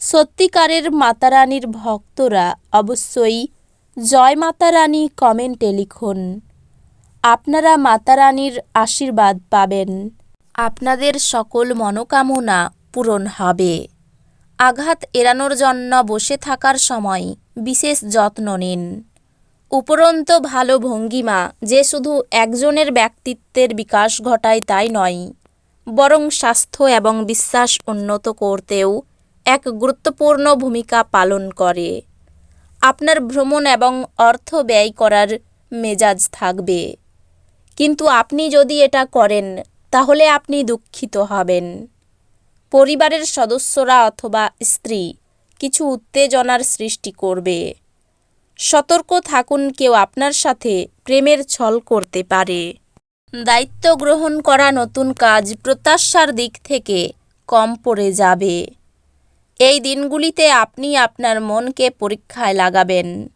সত্যিকারের মাতারানীর ভক্তরা অবশ্যই জয় মাতারানী কমেন্টে লিখুন। আপনারা মাতারানীর আশীর্বাদ পাবেন। আপনাদের সকল মনোকামনা পূরণ হবে। আঘাত এড়ানোর জন্য বসে থাকার সময় বিশেষ যত্ন নিন। উপরন্ত ভালো ভঙ্গিমা যে শুধু একজনের ব্যক্তিত্বের বিকাশ ঘটায় তাই নয়, বরং স্বাস্থ্য এবং বিশ্বাস উন্নত করতেও এক গুরুত্বপূর্ণ ভূমিকা পালন করে। আপনার ভ্রমণ এবং অর্থ ব্যয় করার মেজাজ থাকবে। কিন্তু আপনি যদি এটা করেন, তাহলে আপনি দুঃখিত হবেন। পরিবারের সদস্যরা অথবা স্ত্রী কিছু উত্তেজনার সৃষ্টি করবে। সতর্ক থাকুন, কেউ আপনার সাথে প্রেমের ছল করতে পারে। দায়িত্ব গ্রহণ করা নতুন কাজ প্রত্যাশার দিক থেকে কম পড়ে যাবে। এই দিনগুলিতে আপনি আপনার মনকে পরীক্ষায় লাগাবেন।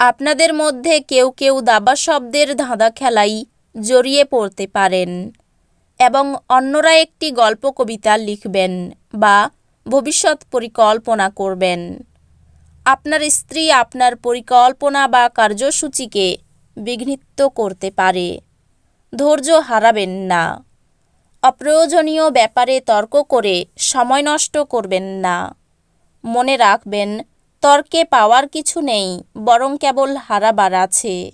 আপনাদের মধ্যে কেউ কেউ দাবা শব্দের ধাঁধা খেলাই জড়িয়ে পড়তে পারেন এবং অন্যরা একটি গল্প কবিতা লিখবেন বা ভবিষ্যৎ পরিকল্পনা করবেন। আপনার স্ত্রী আপনার পরিকল্পনা বা কার্যসূচিকে বিঘ্নিত করতে পারে। ধৈর্য হারাবেন না। অপ্রয়োজনীয় ব্যাপারে তর্ক করে সময় নষ্ট করবেন না। মনে রাখবেন, তর্কে পাওয়ার কিছু নেই, বরং কেবল হারাবার আছে।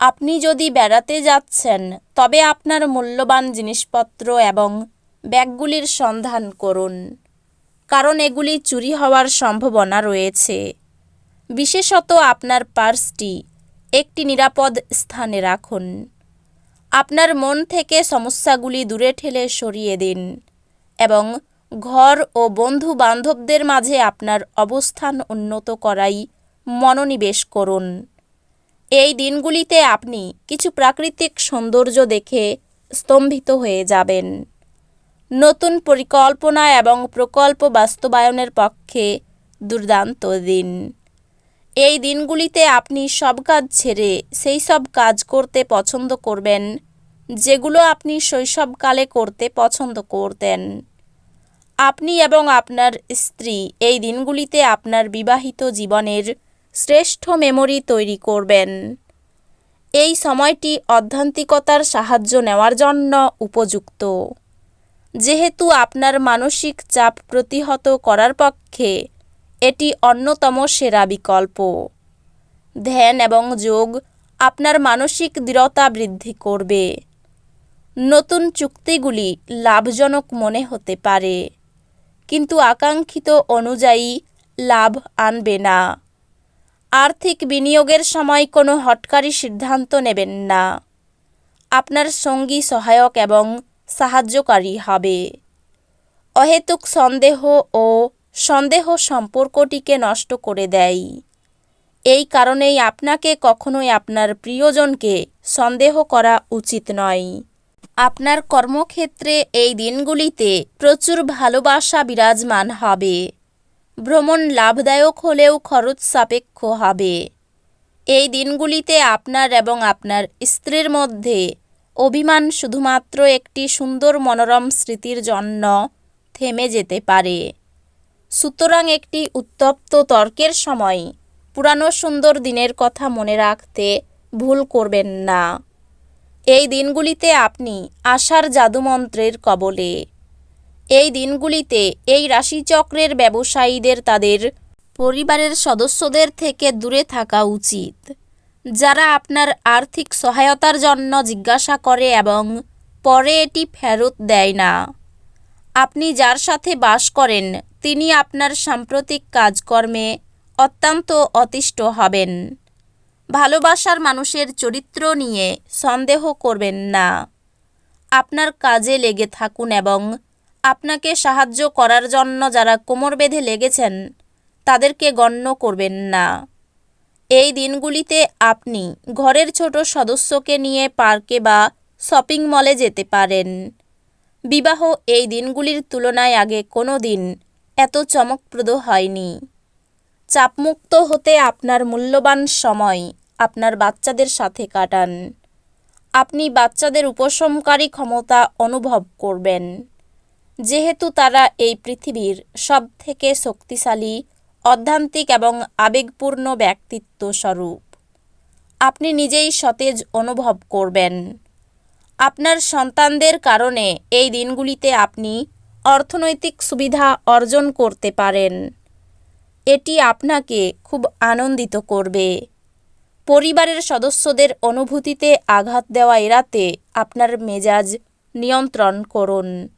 আপনি যদি বেড়াতে যাচ্ছেন, তবে আপনার মূল্যবান জিনিসপত্র এবং ব্যাগগুলির সন্ধান করুন, কারণ এগুলি চুরি হওয়ার সম্ভাবনা রয়েছে। বিশেষত আপনার পার্সটি একটি নিরাপদ স্থানে রাখুন। আপনার মন থেকে সমস্যাগুলি দূরে ঠেলে সরিয়ে দিন এবং ঘর ও বন্ধু বান্ধবদের মাঝে আপনার অবস্থান উন্নত করাই মনোনিবেশ করুন। এই দিনগুলিতে আপনি কিছু প্রাকৃতিক সৌন্দর্য দেখে স্তম্ভিত হয়ে যাবেন। নতুন পরিকল্পনা এবং প্রকল্প বাস্তবায়নের পক্ষে দুর্দান্ত দিন। এই দিনগুলিতে আপনি সব কাজ ছেড়ে সেই সব কাজ করতে পছন্দ করবেন, যেগুলো আপনি শৈশবকালে করতে পছন্দ করতেন। আপনি এবং আপনার স্ত্রী এই দিনগুলিতে আপনার বিবাহিত জীবনের শ্রেষ্ঠ মেমোরি তৈরি করবেন। এই সময়টি অধ্যান্তিকতার সাহায্য নেওয়ার জন্য উপযুক্ত। যেহেতু আপনার মানসিক চাপ প্রতিহত করার পক্ষে এটি অন্যতম সেরা বিকল্প। ধ্যান এবং যোগ আপনার মানসিক দৃঢ়তা বৃদ্ধি করবে। নতুন চুক্তিগুলি লাভজনক মনে হতে পারে, কিন্তু আকাঙ্ক্ষিত অনুযায়ী লাভ আনবে না। আর্থিক বিনিয়োগের সময় কোনো হটকারী সিদ্ধান্ত নেবেন না। আপনার সঙ্গী সহায়ক এবং সাহায্যকারী হবে। অহেতুক সন্দেহ ও সন্দেহ সম্পর্কটিকে নষ্ট করে দেয়। এই কারণেই আপনাকে কখনোই আপনার প্রিয়জনকে সন্দেহ করা উচিত নয়। আপনার কর্মক্ষেত্রে এই দিনগুলিতে প্রচুর ভালোবাসা বিরাজমান হবে। ভ্রমণ লাভদায়ক হলেও খরচ সাপেক্ষ হবে। এই দিনগুলিতে আপনার এবং আপনার স্ত্রীর মধ্যে অভিমান শুধুমাত্র একটি সুন্দর মনোরম স্মৃতির জন্য থেমে যেতে পারে। সুতরাং একটি উত্তপ্ত তর্কের সময় পুরানো সুন্দর দিনের কথা মনে রাখতে ভুল করবেন না। এই দিনগুলিতে আপনি আশার জাদুমন্ত্রের কবলে। এই দিনগুলিতে এই রাশিচক্রের ব্যবসায়ীদের তাদের পরিবারের সদস্যদের থেকে দূরে থাকা উচিত। যারা আপনার আর্থিক সহায়তার জন্য জিজ্ঞাসা করে এবং পরে এটি ফেরত দেয় না। আপনি যার সাথে বাস করেন তিনি আপনার সাম্প্রতিক কাজকর্মে অত্যন্ত অতিষ্ঠ হবেন। ভালোবাসার মানুষের চরিত্র নিয়ে সন্দেহ করবেন না। আপনার কাজে লেগে থাকুন এবং আপনাকে সাহায্য করার জন্য যারা কোমর বেঁধে লেগেছেন, তাদেরকে গণ্য করবেন না। এই দিনগুলিতে আপনি ঘরের ছোট সদস্যকে নিয়ে পার্কে বা শপিং মলে যেতে পারেন। বিবাহ এই দিনগুলির তুলনায় আগে কোনো দিন এত চমকপ্রদ হয়নি। চাপমুক্ত হতে আপনার মূল্যবান সময় আপনার বাচ্চাদের সাথে কাটান। আপনি বাচ্চাদের উপশমকারী ক্ষমতা অনুভব করবেন। যেহেতু তারা এই পৃথিবীর সবথেকে শক্তিশালী, অধ্যান্তিক এবং আবেগপূর্ণ ব্যক্তিত্ব স্বরূপ। আপনি নিজেই সতেজ অনুভব করবেন। আপনার সন্তানদের কারণে এই দিনগুলিতে আপনি অর্থনৈতিক সুবিধা অর্জন করতে পারেন। এটি আপনাকে খুব আনন্দিত করবে। পরিবারের সদস্যদের অনুভূতিতে আঘাত দেওয়া এড়াতে আপনার মেজাজ নিয়ন্ত্রণ করুন।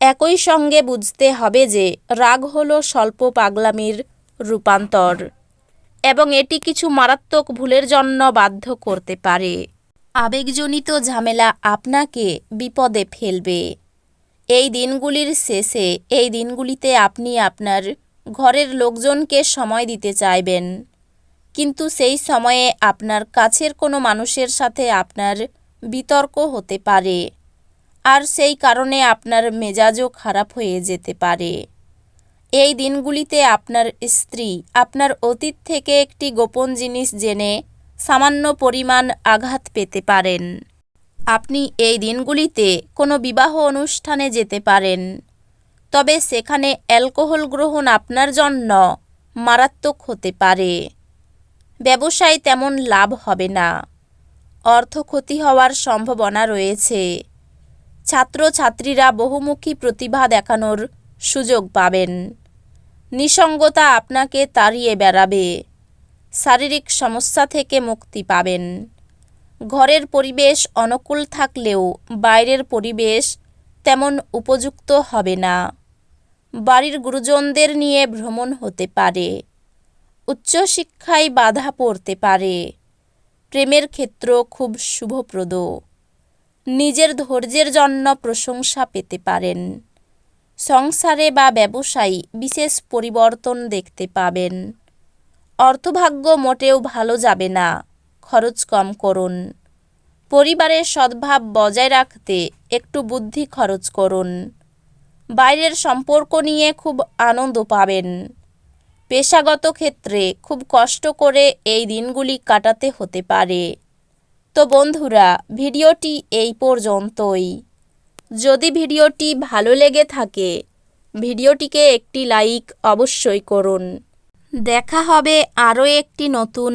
একই সঙ্গে বুঝতে হবে যে রাগ হল স্বল্প পাগলামির রূপান্তর এবং এটি কিছু মারাত্মক ভুলের জন্য বাধ্য করতে পারে। আবেগজনিত ঝামেলা আপনাকে বিপদে ফেলবে। এই দিনগুলির শেষে, এই দিনগুলিতে আপনি আপনার ঘরের লোকজনকে সময় দিতে চাইবেন। কিন্তু সেই সময়ে আপনার কাছের কোনো মানুষের সাথে আপনার বিতর্ক হতে পারে, আর সেই কারণে আপনার মেজাজও খারাপ হয়ে যেতে পারে। এই দিনগুলিতে আপনার স্ত্রী আপনার অতীত থেকে একটি গোপন জিনিস জেনে সামান্য পরিমাণ আঘাত পেতে পারেন। আপনি এই দিনগুলিতে কোনো বিবাহ অনুষ্ঠানে যেতে পারেন। তবে সেখানে অ্যালকোহল গ্রহণ আপনার জন্য মারাত্মক হতে পারে। ব্যবসায় তেমন লাভ হবে না। অর্থ ক্ষতি হওয়ার সম্ভাবনা রয়েছে। ছাত্রছাত্রীরা বহুমুখী প্রতিভা দেখানোর সুযোগ পাবেন। নিসঙ্গতা আপনাকে তাড়িয়ে বেড়াবে। শারীরিক সমস্যা থেকে মুক্তি পাবেন। ঘরের পরিবেশ অনুকূল থাকলেও বাইরের পরিবেশ তেমন উপযুক্ত হবে না। বাড়ির গুরুজনদের নিয়ে ভ্রমণ হতে পারে। উচ্চশিক্ষায় বাধা পড়তে পারে। প্রেমের ক্ষেত্র খুব শুভপ্রদ। নিজের ধৈর্যের জন্য প্রশংসা পেতে পারেন। সংসারে বা ব্যবসায়ী বিশেষ পরিবর্তন দেখতে পাবেন। অর্থভাগ্য মোটেও ভালো যাবে না। খরচ কম করুন। পরিবারের সদ্ভাব বজায় রাখতে একটু বুদ্ধি খরচ করুন। বাইরের সম্পর্ক নিয়ে খুব আনন্দ পাবেন। পেশাগত ক্ষেত্রে খুব কষ্ট করে এই দিনগুলি কাটাতে হতে পারে। তো বন্ধুরা, ভিডিওটি এই পর্যন্তই। যদি ভিডিওটি ভালো লেগে থাকে, ভিডিওটিকে একটি লাইক অবশ্যই করুন। দেখা হবে আরও একটি নতুন